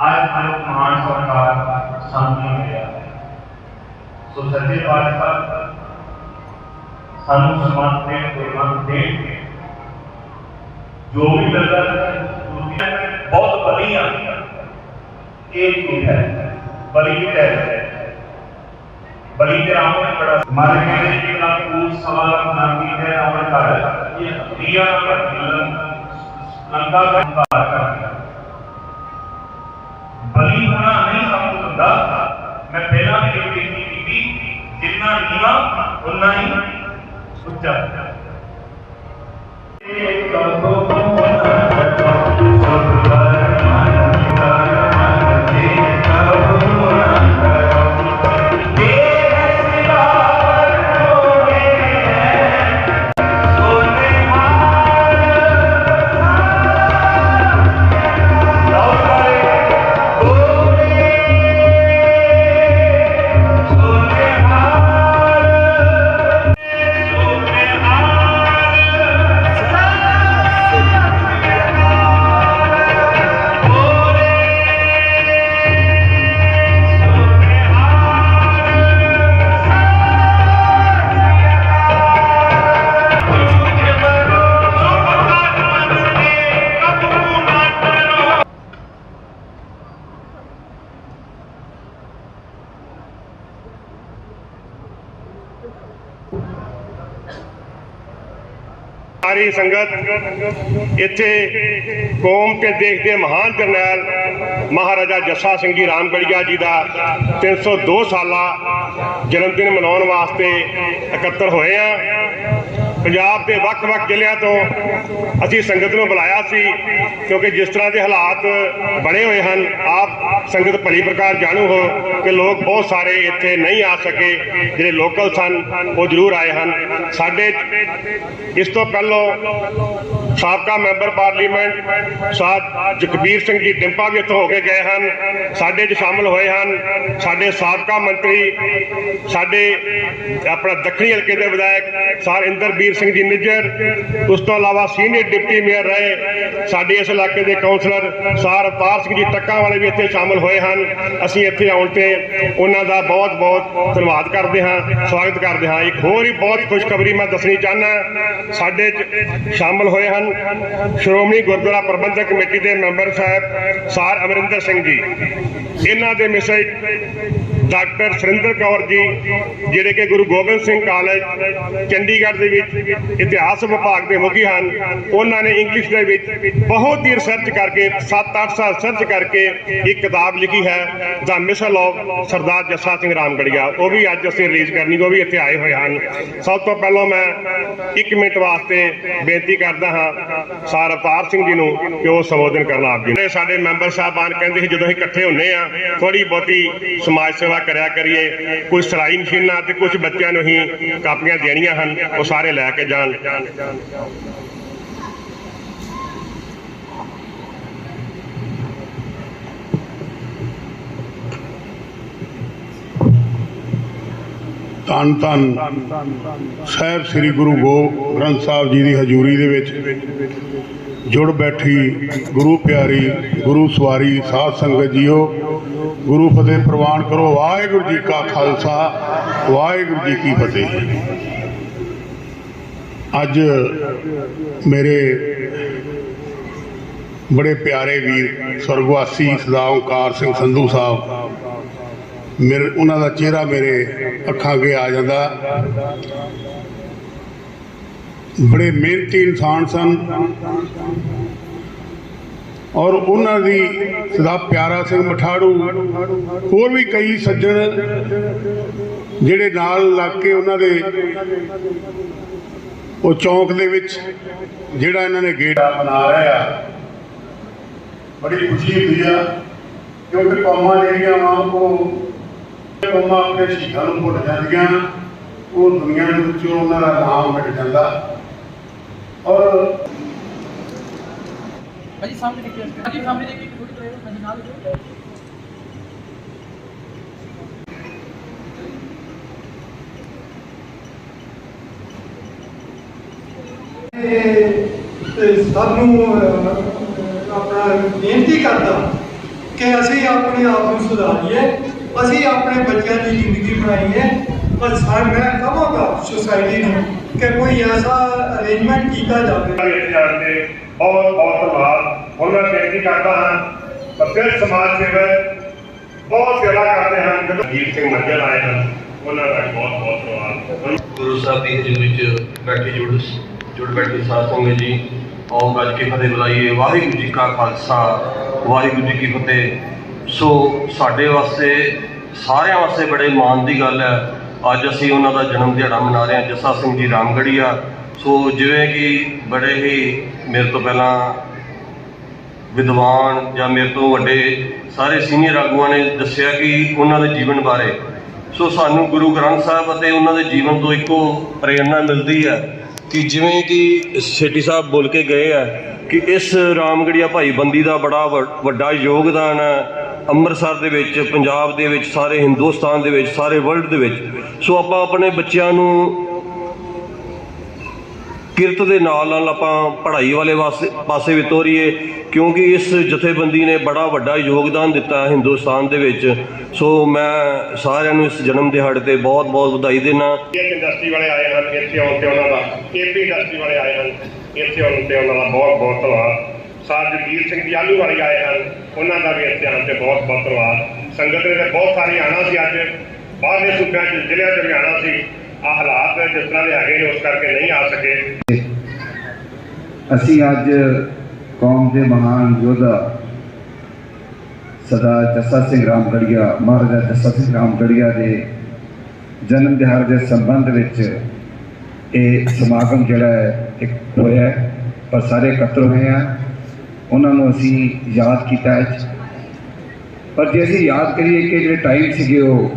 ਅੱਜ ਜੋ ਮਹਾਨ ਸਰਕਾਰ ਸਾਨੂੰ ਮਿਲਿਆ ਸੋ ਸੱਚੇ ਪਾਤਸ਼ਾਹ ਸਾਨੂੰ ਸਮਾਨ ਦੇ ਗੁਰਮਤ ਦੇ ਜੋ ਵੀ ਮਿਲਦਾ ਦੁਨੀਆ ਬਹੁਤ ਵਧੀਆ ਇਹ ਝੂਠ ਹੈ ਬਲੀ ਹੈ ਬਲੀ ਦੇ ਰਾਮ ਨੇ ਬੜਾ ਮਾਰੇ ਕਹਿੰਦੇ ਕਿ ਨਾ ਕੂਲ ਸਵਾਲ ਨਾਮੀ ਹੈ ਅਮਰ ਕਰ ਇਹ ਪ੍ਰਿਆ ਕਰ ਲੰਕਾ ਦਾ ਹੰਕਾਰ ਕਰ ਬਲੀ ਹੋਣਾ ਨਹੀਂ ਸਭ ਹੁੰਦਾ। ਮੈਂ ਪਹਿਲਾਂ ਵੀ ਇਹ ਬੇਨਤੀ ਕੀਤੀ, ਜਿੰਨਾ ਨੀਵਾ ਉਨਾ ਹੀ ਉੱਚਾ। ਇਹ ਕਬੋ ਇੱਥੇ ਕੌਮ ਤੇ ਦੇਸ਼ ਦੇ ਮਹਾਨ ਜਰਨੈਲ ਮਹਾਰਾਜਾ ਜੱਸਾ ਸਿੰਘ ਜੀ ਰਾਮਗੜੀਆ ਜੀ ਦਾ 302 ਸਾਲਾ ਜਨਮ ਦਿਨ ਮਨਾਉਣ ਵਾਸਤੇ ਇਕੱਤਰ ਹੋਏ ਆ। ਪੰਜਾਬ ਦੇ ਵੱਖ-ਵੱਖ ਜ਼ਿਲ੍ਹਿਆਂ ਤੋਂ ਅਸੀਂ ਸੰਗਤ ਨੂੰ ਬੁਲਾਇਆ ਸੀ ਕਿਉਂਕਿ ਜਿਸ ਤਰ੍ਹਾਂ ਦੇ ਹਾਲਾਤ ਬਣੇ ਹੋਏ ਹਨ, ਆਪ ਸੰਗਤ ਭਲੀ ਪ੍ਰਕਾਰ ਜਾਣੂ ਹੋ ਕਿ ਲੋਕ ਬਹੁਤ ਸਾਰੇ ਇੱਥੇ ਨਹੀਂ ਆ ਸਕੇ। ਜਿਹੜੇ ਲੋਕਲ ਸਨ, ਉਹ ਜ਼ਰੂਰ ਆਏ ਹਨ। ਸਾਡੇ ਇਸ ਤੋਂ ਪਹਿਲਾਂ ਸਾਬਕਾ ਮੈਂਬਰ ਪਾਰਲੀਮੈਂਟ ਸਾਧ ਜਗਬੀਰ ਸਿੰਘ ਜੀ ਡਿੰਪਾ ਵੀ ਇੱਥੋਂ ਹੋ ਕੇ ਗਏ ਹਨ। ਸਾਡੇ 'ਚ ਸ਼ਾਮਲ ਹੋਏ ਹਨ। ਸਾਡੇ ਸਾਬਕਾ ਮੰਤਰੀ, ਸਾਡੇ ਆਪਣਾ ਦੱਖਣੀ ਹਲਕੇ ਦੇ ਵਿਧਾਇਕ ਸਰ ਇੰਦਰਬੀਰ ਸਿੰਘ ਜੀ ਨਿੱਜਰ, ਉਸ ਤੋਂ ਇਲਾਵਾ ਸੀਨੀਅਰ ਡਿਪਟੀ ਮੇਅਰ ਰਹੇ ਸਾਡੇ ਇਸ ਇਲਾਕੇ ਦੇ ਕਾਉਂਸਲਰ ਸਰ ਅਵਤਾਰ ਸਿੰਘ ਜੀ ਟੱਕਾ ਵਾਲੇ ਵੀ ਇੱਥੇ ਸ਼ਾਮਲ ਹੋਏ ਹਨ। ਅਸੀਂ ਇੱਥੇ ਆਉਣ ਤੇ ਉਹਨਾਂ ਦਾ ਬਹੁਤ ਬਹੁਤ ਧੰਨਵਾਦ ਕਰਦੇ ਹਾਂ, ਸਵਾਗਤ ਕਰਦੇ ਹਾਂ। ਇੱਕ ਹੋਰ ਹੀ ਬਹੁਤ ਖੁਸ਼ਖਬਰੀ ਮੈਂ ਦੱਸਣੀ ਚਾਹੁੰਦਾ ਸਾਡੇ 'ਚ ਸ਼ਾਮਲ ਹੋਏ ਹਨ ਸ਼੍ਰੋਮਣੀ ਗੁਰਦੁਆਰਾ ਪ੍ਰਬੰਧਕ ਕਮੇਟੀ ਦੇ ਮੈਂਬਰ ਸਾਹਿਬ, ਸਾਰ ਅਮਰਿੰਦਰ ਸਿੰਘ ਜੀ। ਇਹਨਾਂ ਦੇ ਮਿਸਜ ਡਾਕਟਰ ਸੁਰਿੰਦਰ ਕੌਰ ਜੀ, ਜਿਹੜੇ ਕਿ ਗੁਰੂ ਗੋਬਿੰਦ ਸਿੰਘ ਕਾਲਜ, ਚੰਡੀਗੜ੍ਹ ਦੇ ਵਿੱਚ ਇਤਿਹਾਸ ਵਿਭਾਗ ਦੇ ਮੁਖੀ ਹਨ। ਉਹਨਾਂ ਨੇ ਇੰਗਲਿਸ਼ ਦੇ ਵਿੱਚ ਬਹੁਤ ਹੀ ਰਿਸਰਚ ਕਰਕੇ 7-8 ਸਾਲ ਰਿਸਰਚ ਕਰਕੇ ਇੱਕ ਕਿਤਾਬ ਲਿਖੀ ਹੈ ਦਾ ਮਿਸਲ ਆਫ ਸਰਦਾਰ ਜੱਸਾ ਸਿੰਘ ਰਾਮਗੜੀਆ। ਉਹ ਵੀ ਅੱਜ ਅਸੀਂ ਰਿਲੀਜ਼ ਕਰਨੀ, ਉਹ ਵੀ ਇੱਥੇ ਆਏ ਹੋਏ ਹਨ। ਸਭ ਤੋਂ ਪਹਿਲਾਂ ਮੈਂ 1 ਮਿੰਟ ਵਾਸਤੇ ਬੇਨਤੀ ਕਰਦਾ ਹਾਂ ਸਾਰ ਅਵਤਾਰ ਸਿੰਘ ਜੀ ਨੂੰ ਕਿ ਉਹ ਸੰਬੋਧਨ ਕਰਨ ਆਪ ਜੀ ਸਾਡੇ ਮੈਂਬਰ ਸਾਹਿਬਾਨ ਕਹਿੰਦੇ ਸੀ, ਜਦੋਂ ਅਸੀਂ ਇਕੱਠੇ ਹੁੰਨੇ ਆ ਥੋੜੀ ਬਹੁਤੀ ਸਮਾਜ ਸੇਵਾ ਕਰਿਆ ਕਰੀਏ। ਕੁਝ ਸਿਲਾਈ ਮਸ਼ੀਨਾਂ ਤੇ ਕੁਝ ਬੱਚਿਆਂ ਨੂੰ ਹੀ ਕਾਪੀਆਂ ਦੇਣੀਆਂ ਹਨ, ਉਹ ਸਾਰੇ ਲੈ ਕੇ ਜਾਣ। ਧੰਨ ਧੰਨ ਸਾਹਿਬ ਸ੍ਰੀ ਗੁਰੂ ਗੋਬਿੰਦ ਗ੍ਰੰਥ ਸਾਹਿਬ ਜੀ ਦੀ ਹਜ਼ੂਰੀ ਦੇ ਵਿੱਚ ਜੁੜ ਬੈਠੀ ਗੁਰੂ ਪਿਆਰੀ, ਗੁਰੂ ਸਵਾਰੀ, ਸਾਧ ਸੰਗਤ ਜੀਓ, ਗੁਰੂ ਫਤਿਹ ਪ੍ਰਵਾਨ ਕਰੋ, ਵਾਹਿਗੁਰੂ ਜੀ ਕਾ ਖਾਲਸਾ, ਵਾਹਿਗੁਰੂ ਜੀ ਕੀ ਫਤਿਹ। ਅੱਜ ਮੇਰੇ ਬੜੇ ਪਿਆਰੇ ਵੀਰ, ਸਵਰਗਵਾਸੀ ਸਦਾ ਓਂਕਾਰ ਸਿੰਘ ਸੰਧੂ ਸਾਹਿਬ, ਮੇਰੇ, ਉਹਨਾਂ ਦਾ ਚਿਹਰਾ ਮੇਰੇ ਅੱਖਾਂ ਅੱਗੇ ਆ ਜਾਂਦਾ। ਬੜੇ ਮਿਹਨਤੀ ਇਨਸਾਨ ਸਨ। ਔਰ ਉਹਨਾਂ ਦੀ ਸਦਾ ਪਿਆਰਾ ਸਿੰਘ ਮਠਾੜੂ, ਹੋਰ ਵੀ ਕਈ ਸੱਜਣ ਜਿਹੜੇ ਨਾਲ ਲੱਗ ਕੇ ਉਹਨਾਂ ਦੇ ਉਹ ਚੌਂਕ ਦੇ ਵਿੱਚ ਜਿਹੜਾ ਇਹਨਾਂ ਨੇ ਗੇਟ ਬਣਾ ਰਹੇ ਬੜੀ ਖੁਸ਼ੀ ਹੁੰਦੀ ਆ, ਕਿਉਂਕਿ ਕੌਮਾਂ ਜਿਹੜੀਆਂ ਵਾ, ਉਹ ਕੌਮਾਂ ਆਪਣੇ ਸ਼ਹੀਦਾਂ ਨੂੰ ਭੁੱਲ ਜਾਂਦੀਆਂ, ਉਹ ਦੁਨੀਆ ਦੇ ਵਿੱਚੋਂ ਉਹਨਾਂ ਦਾ ਨਾਮ ਮਿਟ ਜਾਂਦਾ। ਔਰ ਭਾਜੀ ਸਾਹਮਣੇ ਦੇਖਿਓ ਭਾਜੀ ਸਾਹਮਣੇ ਦੇਖਿਓ। ਥੋੜੀ ਦੇਰ ਭਾਜੀ ਨਾਲ ਦੇਖੋ ਤੇ ਸਾਨੂੰ ਅਹ, ਆਪਣਾ ਬੇਨਤੀ ਕਰਦਾ ਕਿ ਅਸੀਂ ਆਪਣੇ ਆਪ ਨੂੰ ਸੁਧਾਰੀਏ ਅਸੀਂ ਆਪਣੇ ਬੱਚਿਆਂ ਦੀ ਜ਼ਿੰਦਗੀ ਬਣਾਈਏ ਪਰ ਸਾ ਮੈਂ ਕਹਾਂਗਾ ਸੁਸਾਇਟੀ ਨੂੰ ਕਿ ਕੋਈ ਐਸਾ ਅਰੇਂਜਮੈਂਟ ਕੀਤਾ ਜਾਵੇ। ਇੱਥੇ ਜਾਣ ਤੇ ਬਹੁਤ ਬਹੁਤ ਧੰਨਵਾਦ। ਹੁਣ ਮੈਂ ਬੇਨਤੀ ਕਰਦਾ ਹਾਂ ਫਿਰ ਸਮਾਜ ਸੇਵਕ ਬਹੁਤ ਸੇਵਾ ਕਰਦੇ ਹਨ। ਜਦੋਂ ਜੀਤ ਸਿੰਘ ਮੱਜਲ ਆਏ ਹਨ ਉਹਨਾਂ ਦਾ ਬਹੁਤ ਬਹੁਤ ਧੰਨਵਾਦ। ਗੁਰੂ ਸਾਹਿਬ ਦੀ ਹਜ਼ੂਰੀ ਵਿੱਚ ਬੈਠੇ ਜੁੜ ਜੁੜ ਬੈਠੇ ਸਾਧ ਸੰਗਤ ਜੀ ਆਓ ਗੱਜ ਕੇ ਫਤਿਹ ਬੁਲਾਈਏ। ਵਾਹਿਗੁਰੂ ਜੀ ਕਾ ਖਾਲਸਾ ਵਾਹਿਗੁਰੂ ਜੀ ਕੀ ਫਤਿਹ। ਸੋ ਸਾਡੇ ਵਾਸਤੇ ਸਾਰਿਆਂ ਵਾਸਤੇ ਬੜੇ ਮਾਣ ਦੀ ਗੱਲ ਹੈ। ਅੱਜ ਅਸੀਂ ਉਹਨਾਂ ਦਾ ਜਨਮ ਦਿਹਾੜਾ ਮਨਾ ਰਹੇ ਹਾਂ, ਜੱਸਾ ਸਿੰਘ ਜੀ ਰਾਮਗੜੀਆ ਸੋ ਜਿਵੇਂ ਕਿ ਬੜੇ ਹੀ ਮੇਰੇ ਤੋਂ ਪਹਿਲਾਂ ਵਿਦਵਾਨ ਜਾਂ ਮੇਰੇ ਤੋਂ ਵੱਡੇ ਸਾਰੇ ਸੀਨੀਅਰ ਆਗੂਆਂ ਨੇ ਦੱਸਿਆ ਕਿ ਉਹਨਾਂ ਦੇ ਜੀਵਨ ਬਾਰੇ। ਸੋ ਸਾਨੂੰ ਗੁਰੂ ਗ੍ਰੰਥ ਸਾਹਿਬ ਅਤੇ ਉਹਨਾਂ ਦੇ ਜੀਵਨ ਤੋਂ ਇੱਕੋ ਪ੍ਰੇਰਣਾ ਮਿਲਦੀ ਹੈ ਕਿ ਜਿਵੇਂ ਕਿ ਸ਼ੇਟੀ ਸਾਹਿਬ ਬੋਲ ਕੇ ਗਏ ਆ ਕਿ ਇਸ ਰਾਮਗੜੀਆ ਭਾਈ ਬੰਦੀ ਦਾ ਬੜਾ ਵ- ਵੱਡਾ ਯੋਗਦਾਨ ਹੈ। ਅੰਮ੍ਰਿਤਸਰ ਦੇ ਵਿੱਚ, ਪੰਜਾਬ ਦੇ ਵਿੱਚ, ਸਾਰੇ ਹਿੰਦੁਸਤਾਨ ਦੇ ਵਿੱਚ, ਸਾਰੇ ਵਰਲਡ ਦੇ ਵਿੱਚ। ਸੋ ਆਪਾਂ ਆਪਣੇ ਬੱਚਿਆਂ ਨੂੰ ਕਿਰਤ ਦੇ ਨਾਲ ਨਾਲ ਆਪਾਂ ਪੜ੍ਹਾਈ ਵਾਲੇ ਵਾਸਤੇ ਪਾਸੇ ਵੀ ਤੋਰੀਏ, ਕਿਉਂਕਿ ਇਸ ਜਥੇਬੰਦੀ ਨੇ ਬੜਾ ਵੱਡਾ ਯੋਗਦਾਨ ਦਿੱਤਾ ਹਿੰਦੁਸਤਾਨ ਦੇ ਵਿੱਚ। ਸੋ ਮੈਂ ਸਾਰਿਆਂ ਨੂੰ ਇਸ ਜਨਮ ਦਿਹਾੜੇ ਤੇ ਬਹੁਤ ਬਹੁਤ ਵਧਾਈ ਦੇਣਾ ਇੰਡਸਟਰੀ ਵਾਲੇ ਆਏ ਹਨ ਇੱਥੇ ਆਉਣ ਤੇ ਉਹਨਾਂ ਦਾ ਏਪੀ ਇੰਡਸਟਰੀ ਵਾਲੇ ਆਏ ਹਨ ਇੱਥੇ ਆਉਣ ਤੇ ਉਹਨਾਂ ਦਾ ਬਹੁਤ ਬਹੁਤ ਧੰਨਵਾਦ। ਸਾਰ ਜਗੀਰ ਸਿੰਘ ਜੀ ਆਲੂ ਵਾਲੇ ਆਏ ਹਨ। ਉਹਨਾਂ ਦਾ ਵੀ ਇੱਥੇ ਆਉਣ ਤੇ ਬਹੁਤ ਬਹੁਤ ਧੰਨਵਾਦ ਸੰਗਤ ਨੇ ਬਹੁਤ ਸਾਰੇ ਆਣਾ ਸੀ ਅੱਜ। ਬਾਹਰਲੇ ਸੂਬਿਆਂ ਚ, ਜ਼ਿਲ੍ਹਿਆਂ ਚ ਵੀ ਆਣਾ ਸੀ। ਆ ਹਾਲਾਤ ਜਿਸ ਤਰ੍ਹਾਂ ਦੇ ਹੈਗੇ ਨੇ, ਉਸ ਕਰਕੇ ਨਹੀਂ ਆ ਸਕੇ। ਅਸੀਂ ਅੱਜ ਕੌਮ ਦੇ ਮਹਾਨ ਯੋਧਾ ਸਰਦਾਰ ਜੱਸਾ ਸਿੰਘ ਰਾਮਗੜੀਆ, ਮਹਾਰਾਜਾ ਜੱਸਾ ਸਿੰਘ ਰਾਮਗੜੀਆ ਦੇ ਜਨਮ ਦਿਹਾੜ ਦੇ ਸੰਬੰਧ ਵਿੱਚ ਇਹ ਸਮਾਗਮ ਜਿਹੜਾ ਹੈ, ਇੱਕ ਹੋਇਆ ਪਰ ਸਾਰੇ ਇਕੱਤਰ ਹੋਏ ਆ। ਉਹਨਾਂ ਨੂੰ ਅਸੀਂ ਯਾਦ ਕੀਤਾ ਹੈ। ਪਰ ਜੇ ਅਸੀਂ ਯਾਦ ਕਰੀਏ ਕਿ ਜਿਹੜੇ ਟਾਈਮ ਸੀਗੇ ਉਹ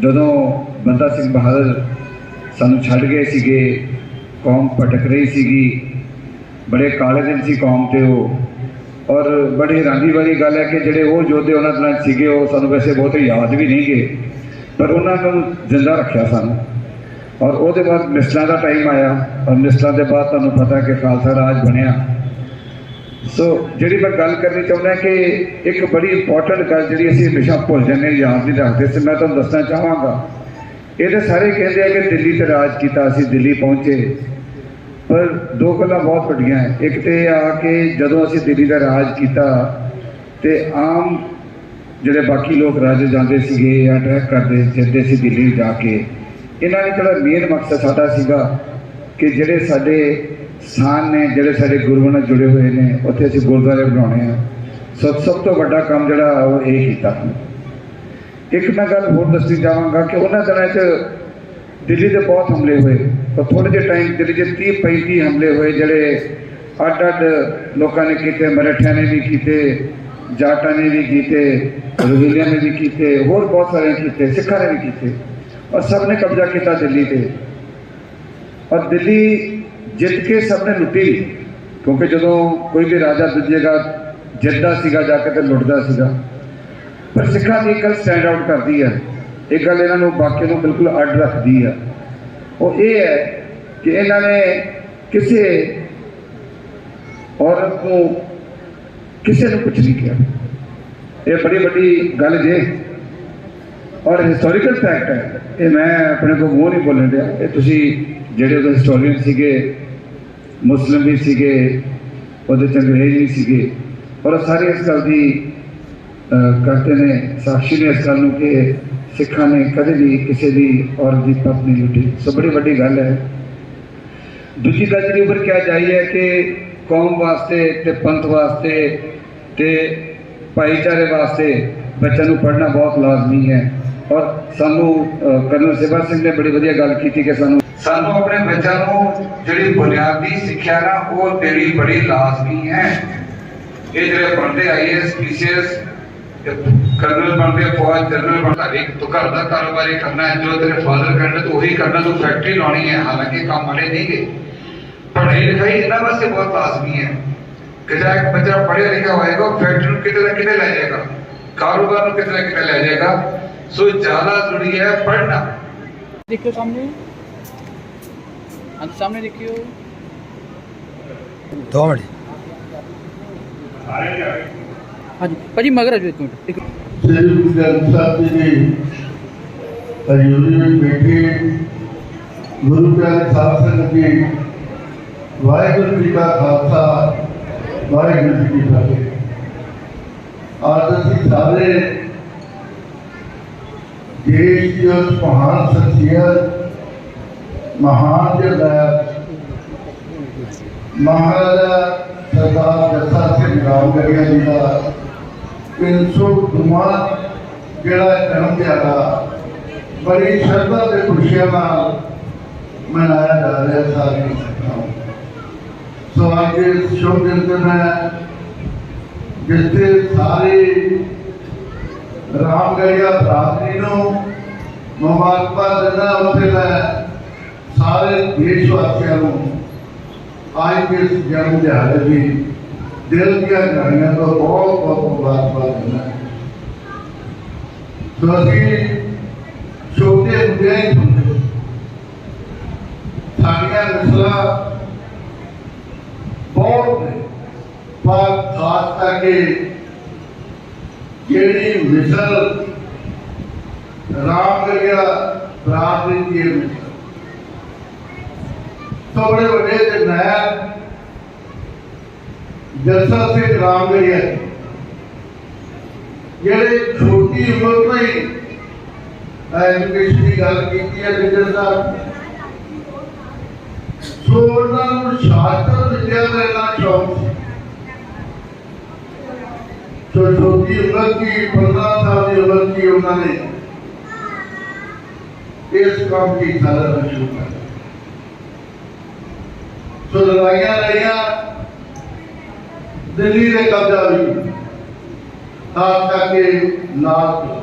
ਜਦੋਂ ਬੰਦਾ ਸਿੰਘ ਬਹਾਦਰ ਸਾਨੂੰ ਛੱਡ ਗਏ ਸੀਗੇ, ਕੌਮ ਭਟਕ ਰਹੀ ਸੀਗੀ, ਬੜੇ ਕਾਲੇ ਦਿਨ ਸੀ ਕੌਮ ਤੇ ਉਹ। ਔਰ ਬੜੀ ਹੈਰਾਨੀ ਵਾਲੀ ਗੱਲ ਹੈ ਕਿ ਜਿਹੜੇ ਉਹ ਯੋਧੇ ਉਹਨਾਂ ਦਿਨਾਂ 'ਚ ਸੀਗੇ, ਉਹ ਸਾਨੂੰ ਵੈਸੇ ਬਹੁਤੇ ਯਾਦ ਵੀ ਨਹੀਂ ਗਏ। ਪਰ ਉਹਨਾਂ ਨੂੰ ਜ਼ਿੰਦਾ ਰੱਖਿਆ ਸਾਨੂੰ। ਔਰ ਉਹਦੇ ਬਾਅਦ ਮਿਸਲਾਂ ਦਾ ਟਾਈਮ ਆਇਆ। ਔਰ ਮਿਸਲਾਂ ਦੇ ਬਾਅਦ ਤੁਹਾਨੂੰ ਪਤਾ ਕਿ ਖਾਲਸਾ ਰਾਜ ਬਣਿਆ। ਸੋ ਜਿਹੜੀ ਮੈਂ ਗੱਲ ਕਰਨੀ ਚਾਹੁੰਦਾ ਕਿ ਇੱਕ ਬੜੀ ਇੰਪੋਰਟੈਂਟ ਗੱਲ ਜਿਹੜੀ ਅਸੀਂ ਹਮੇਸ਼ਾ ਭੁੱਲ ਜਾਂਦੇ ਹਾਂ, ਯਾਦ ਨਹੀਂ ਰੱਖਦੇ। ਸੀ ਮੈਂ ਤੁਹਾਨੂੰ ਦੱਸਣਾ ਚਾਹਾਂਗਾ। ਇਹਦੇ ਸਾਰੇ ਕਹਿੰਦੇ ਆ ਕਿ ਦਿੱਲੀ ਤੇ ਰਾਜ ਕੀਤਾ ਅਸੀਂ ਦਿੱਲੀ ਪਹੁੰਚੇ। ਪਰ ਦੋ ਗੱਲਾਂ ਬਹੁਤ ਵੱਡੀਆਂ ਹੈ। ਇੱਕ ਤੇ ਇਹ ਆ ਕਿ ਜਦੋਂ ਅਸੀਂ ਦਿੱਲੀ ਦਾ ਰਾਜ ਕੀਤਾ ਤੇ ਆਮ ਜਿਹੜੇ ਬਾਕੀ ਲੋਕ ਰਾਜੇ ਜਾਂਦੇ ਸੀਗੇ ਜਾਂ ਟਰੈਕ ਕਰਦੇ ਜਾਂਦੇ ਸੀ ਦਿੱਲੀ ਜਾ ਕੇ ਇਹਨਾਂ ਨੇ ਜਿਹੜਾ ਮੇਨ ਮਕਸਦ ਸਾਡਾ ਸੀਗਾ ਕਿ ਜਿਹੜੇ ਸਾਡੇ ਸਥਾਨ ਨੇ ਜਿਹੜੇ ਸਾਡੇ ਗੁਰੂਆਂ ਨਾਲ ਜੁੜੇ ਹੋਏ ਨੇ ਉੱਥੇ ਅਸੀਂ ਗੁਰਦੁਆਰੇ ਬਣਾਉਣੇ ਆ ਸਭ ਸਭ ਤੋਂ ਵੱਡਾ ਕੰਮ ਜਿਹੜਾ ਉਹ ਇਹ ਕੀਤਾ ਇੱਕ ਮੈਂ ਗੱਲ ਹੋਰ ਦੱਸਣੀ ਚਾਹਾਂਗਾ ਕਿ ਉਹਨਾਂ ਦਿਨਾਂ 'ਚ ਦਿੱਲੀ ਦੇ ਬਹੁਤ ਹਮਲੇ ਹੋਏ ਪਰ ਥੋੜੇ ਜਿਹੇ ਟਾਈਮ ਦਿੱਲੀ 'ਚ 30 35 ਹਮਲੇ ਹੋਏ ਜਿਹੜੇ ਅੱਡ ਅੱਡ ਲੋਕਾਂ ਨੇ ਕੀਤੇ ਮਰਾਠਿਆਂ ਨੇ ਵੀ ਕੀਤੇ ਜਾਟਾਂ ਨੇ ਵੀ ਕੀਤੇ ਰੋਹਿਲਿਆਂ ਨੇ ਵੀ ਕੀਤੇ ਹੋਰ ਬਹੁਤ ਸਾਰੇ ਕੀਤੇ ਸਿੱਖਾਂ ਨੇ ਵੀ ਕੀਤੇ ਔਰ ਸਭ ਨੇ ਕਬਜ਼ਾ ਕੀਤਾ ਦਿੱਲੀ ਤੇ ਔਰ ਦਿੱਲੀ ਜਿੱਤ ਕੇ ਸਭ ਨੇ ਲੁੱਟੀ ਕਿਉਂਕਿ ਜਦੋਂ ਕੋਈ ਵੀ ਰਾਜਾ ਦੂਜੀ ਜਿੱਤਦਾ ਸੀਗਾ, ਜਾ ਕੇ ਤੇ ਲੁੱਟਦਾ ਸੀਗਾ। ਪਰ ਸਿੱਖਾਂ ਦੀ ਇੱਕ ਗੱਲ ਸਟੈਂਡ ਆਊਟ ਕਰਦੀ ਹੈ। ਇਹ ਗੱਲ ਇਹਨਾਂ ਨੂੰ ਬਾਕੀ ਨੂੰ ਬਿਲਕੁਲ ਅੱਡ ਰੱਖਦੀ ਹੈ। ਉਹ ਇਹ ਹੈ ਕਿ ਇਹਨਾਂ ਨੇ ਕਿਸੇ ਔਰਤ ਨੂੰ ਕਿਸੇ ਨੂੰ ਕੁਝ ਨਹੀਂ ਕਿਹਾ। ਇਹ ਬੜੀ ਵੱਡੀ ਗੱਲ ਜੇ। ਔਰ ਹਿਸਟੋਰੀਕਲ ਫੈਕਟ ਹੈ। ਇਹ ਮੈਂ ਆਪਣੇ ਕੋਲ ਮੂੰਹ ਨਹੀਂ ਬੋਲਣ ਦਿਆ ਇਹ ਤੁਸੀਂ ਜਿਹੜੇ ਉਹਦੇ ਹਿਸਟੋਰੀਅਨ ਸੀਗੇ ਮੁਸਲਿਮ ਵੀ ਸੀਗੇ ਉਹਦੇ ਚ ਅੰਗਰੇਜ਼ ਵੀ ਸੀਗੇ। ਔਰ ਉਹ ਸਾਰੇ ਇਸ ਗੱਲ ਦੀ ਕਰਦੇ ਨੇ ਸਾਖੀ ਨੇ ਇਸ ਗੱਲ ਨੂੰ ਕਿ ਸਿੱਖਾਂ ਨੇ ਕਦੇ ਵੀ ਕਿਸੇ ਦੀ ਔਰਤ ਦੀ ਪਤ ਨਹੀਂ ਲੁੱਟੀ। ਸੋ ਬੜੀ ਵੱਡੀ ਗੱਲ ਹੈ। ਦੂਜੀ ਗੱਲ ਜਿਹੜੀ ਉੱਪਰ ਕਿਹਾ ਜਾਈ ਹੈ ਕਿ ਕੌਮ ਵਾਸਤੇ ਤੇ ਪੰਥ ਵਾਸਤੇ ਤੇ ਭਾਈਚਾਰੇ ਵਾਸਤੇ ਬੱਚਿਆਂ ਨੂੰ ਪੜ੍ਹਨਾ ਬਹੁਤ ਲਾਜ਼ਮੀ ਹੈ। ਔਰ ਸਾਨੂੰ ਅਹ, ਕਰਨਲ ਸੇਵਾ ਸਿੰਘ ਨੇ ਬੜੀ ਵਧੀਆ ਗੱਲ ਕੀਤੀ ਕਿ ਸਾਨੂੰ ਸਾਨੂੰ ਆਪਣੇ ਬੱਚਿਆਂ ਨੂੰ ਜਿਹੜੀ ਬੁਨਿਆਦੀ ਸਿੱਖਿਆ ਨਾ, ਉਹ ਤੇਰੀ ਬੜੀ ਲਾਜ਼ਮੀ ਹੈ। ਇਹ ਜਿਹੜੇ ਬੰਦੇ ਆਈਐਸ ਪੀਸੀਐਸ ਕਰਨਲ ਬਣਦੇ ਫੌਜ ਜਨਰਲ ਬਣਦਾ ਇੱਕ ਤੂੰ ਘਰ ਦਾ ਕਾਰੋਬਾਰ ਹੀ ਕਰਨਾ ਹੈ, ਜੋ ਤੇਰੇ ਫਾਦਰ ਕਰਨਾ ਤੂੰ ਉਹੀ ਕਰਨਾ, ਤੂੰ ਫੈਕਟਰੀ ਲਾਉਣੀ ਹੈ। ਹਾਲਾਂਕਿ ਕੰਮ ਵਾਲੇ ਨਹੀਂ ਗਏ। ਪੜ੍ਹਾਈ ਲਿਖਾਈ ਇਹਨਾਂ ਵਾਸਤੇ ਬਹੁਤ ਲਾਜ਼ਮੀ ਹੈ। ਕਿ ਜਿਹੜਾ ਇੱਕ ਬੱਚਾ ਪੜ੍ਹਿਆ ਲਿਖਿਆ ਹੋਏਗਾ ਫੈਕਟਰੀ ਨੂੰ ਕਿਤੇ ਨਾ ਕਿਤੇ ਲੈ ਜਾਏਗਾ। ਕਾਰੋਬਾਰ ਨੂੰ ਕਿਤੇ ਨਾ ਕਿਤੇ ਲੈ ਜਾਏਗਾ। ਸੋ ਜ਼ਿਆਦਾ ਜ਼ਰੂਰੀ ਹੈ ਪੜ੍ਹਨਾ। ਦੇਖੋ ਸਾਹਮਣੇ हाँ सामने देखियो दौड़ ਹਾਂਜੀ ਭਾਜੀ ਮਗਰ ਆ ਜਾਓ ਇੱਕ ਮਿੰਟ ਇੱਕ ਸ੍ਰੀ ਗੁਰੂ ਗ੍ਰੰਥ ਸਾਹਿਬ ਜੀ ਦੀ ਹਜ਼ੂਰੀ ਵਿੱਚ ਬੈਠੇ ਗੁਰੂ ਪਿਆਰੇ ਸਾਧ ਸੰਗਤ ਜੀ ਵਾਹਿਗੁਰੂ ਜੀ ਕਾ ਖਾਲਸਾ ਵਾਹਿਗੁਰੂ ਜੀ ਕੀ ਫਤਿਹ ਅੱਜ ਅਸੀਂ ਸਾਰੇ ਦੇਸ਼ ਦੀ ਉਸ ਮਹਾਨ ਸ਼ਖਸੀਅਤ ਮਹਾਨ ਜਰਨੈਲ ਮਹਾਰਾਜਾ ਸਰਦਾਰ ਜੱਸਾ ਸਿੰਘ ਰਾਮਗੜੀਆ ਜੀ ਦਾ 302ਵਾਂ ਜਿਹੜਾ ਜਨਮ ਦਿਹਾੜਾ ਬੜੀ ਸ਼ਰਧਾ ਤੇ ਖੁਸ਼ੀਆਂ ਨਾਲ ਮਨਾਇਆ ਜਾ ਰਿਹਾ ਸਾਰੀ ਸੋ ਅੱਜ ਇਸ ਸ਼ੁਭ ਦਿਨ ਤੇ ਮੈਂ ਜਿੱਥੇ ਸਾਰੇ ਰਾਮਗੜੀਆ ਬਰਾਦਰੀ ਨੂੰ ਮੁਬਾਰਕਬਾਦ ਦਿੰਦਾ ਉੱਥੇ ਮੈਂ ਸਾਰੇ ਦੇਸ਼ ਵਾਸੀਆਂ ਨੂੰ ਅੱਜ ਦੇ ਇਸ ਜਨਮ ਦਿਹਾੜੇ ਦੀ ਦਿਲ ਦੀਆਂ ਗਹਿਰਾਈਆਂ ਤੋਂ ਬਹੁਤ ਬਹੁਤ ਮੁਬਾਰਕਬਾਦ ਦਿੰਦਾ ਸੋ ਅਸੀਂ ਛੋਟੇ ਹੁੰਦੇ ਹੀ ਹੁੰਦੇ ਸਾਡੀਆਂ ਨਸਲਾਂ ਬਹੁਤ ਨੇ ਪਰ ਖਾਸ ਕਰਕੇ ਜਿਹੜੀ ਮਿਸਲ ਰਾਮ ਲੱਗਿਆ ਬਰਾਦਰੀ ਦੀ ਇਹ ਮਿਸਲ ਸੋ ਬੜੇ ਵੱਡੇ ਜਰਨੈਲ ਜੱਸਾ ਸਿੰਘ ਰਾਮਗੜੀਆ ਜਿਹੜੇ ਛੋਟੀ ਉਮਰ ਤੋਂ ਹੀ ਐਜੂਕੇਸ਼ਨ ਦੀ ਗੱਲ ਕੀਤੀ ਹੈ ਵਿਜਰ ਸਾਹਿਬ ਸੋ ਉਹਨਾਂ ਨੂੰ ਸ਼ਾਸਤਰ ਵਿਦਿਆ ਦਾ ਇੰਨਾ ਸ਼ੌਕ ਸੀ। ਸੋ ਛੋਟੀ ਉਮਰ ਦੀ 15 ਸਾਲ ਦੀ ਉਮਰ ਦੀ ਉਹਨਾਂ ਨੇ ਇਸ ਕੰਮ ਦੀ ਸਾਰਾ ਸ਼ੁਰੂ ਕਰ ਸੋ ਲੜਾਈਆਂ ਲੜੀਆਂ, ਦਿੱਲੀ ਦੇ ਕਬਜ਼ਾ ਵੀ ਖਾਸ ਕਰਕੇ ਨਾਲ